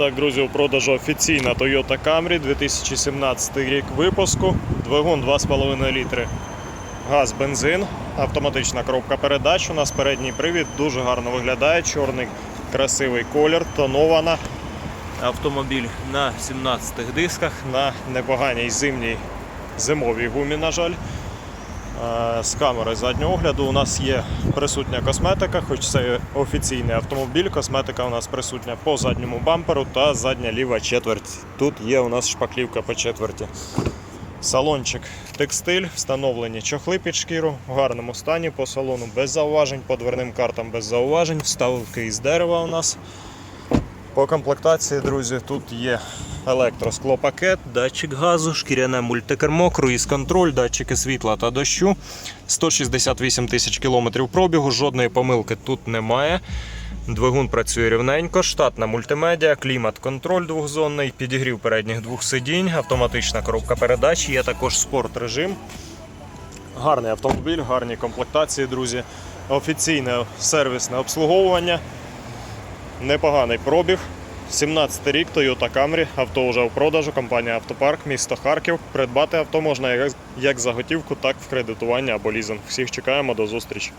Так, друзі, у продажу офіційна Toyota Camry 2017 рік випуску. Двигун 2,5 літри. Газ, бензин, автоматична коробка передач. У нас передній привід дуже гарно виглядає. Чорний красивий колір, тонована. Автомобіль на 17 дисках, на непоганій зимній зимовій гумі, на жаль. Е, З камери заднього огляду у нас є присутня косметика, хоч це офіційний автомобіль. Косметика у нас присутня по задньому бамперу та задня ліва четверть. Тут є у нас шпаклівка по четверті. Салончик текстиль, встановлені чохли під шкіру в гарному стані по салону без зауважень, по дверним картам без зауважень, вставки із дерева у нас. По комплектації, друзі, тут є електросклопакет, датчик газу, шкіряне мультикермо, круїз-контроль, датчики світла та дощу. 168 тисяч кілометрів пробігу, жодної помилки тут немає. Двигун працює рівненько, штатна мультимедіа, клімат-контроль двохзонний, підігрів передніх двох сидінь, автоматична коробка передач, є також спорт режим. Гарний автомобіль, гарні комплектації, друзі. Офіційне сервісне обслуговування. Непоганий пробіг. 17 рік Toyota Camry, авто вже у продажу, компанія Автопарк, місто Харків. Придбати авто можна як за готівку, так і в кредитування або лізинг. Всіх чекаємо до зустрічі.